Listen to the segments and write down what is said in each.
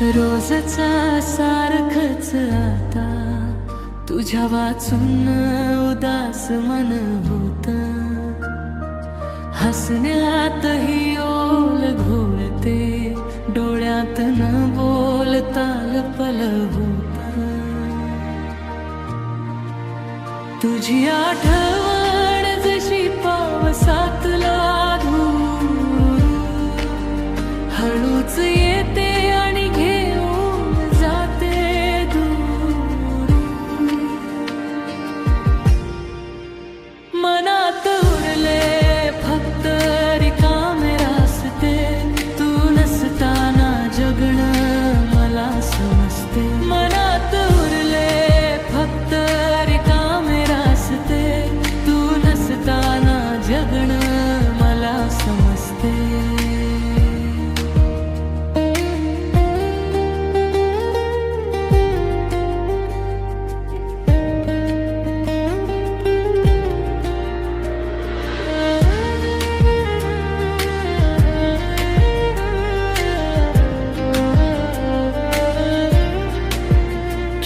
रोजचा सारखच आता तुझ्या वाचून उदास मन होत. हसण्यातही ओल घोळते डोळ्यात न बोलताल लपल होत. तुझी आठ abrazaste.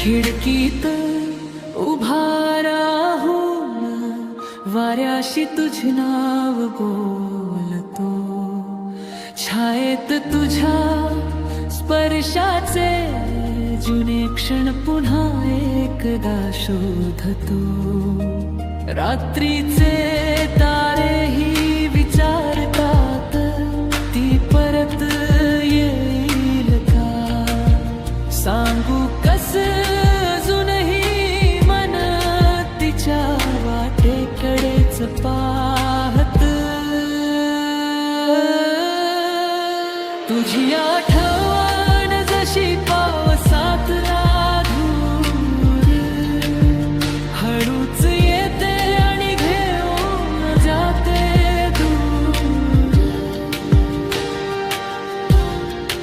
खिडकीत उभा राहून वाऱ्याशी तुझ नाव बोलतो. छायेत तुझ्या स्पर्शाचे जुने क्षण पुन्हा एकदा शोधतो. रात्रीचे तारेही विचारतात ती परत येईल का? सांगू कसं पाहत. तुझी आठवण जशी पावसात हळूच येते आणि घेऊन जाते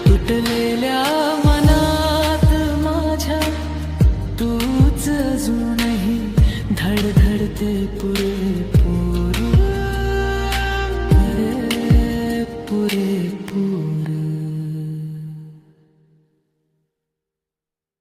तुटलेल्या मनात माझ्या तूच अजूनही धडधडते पुरे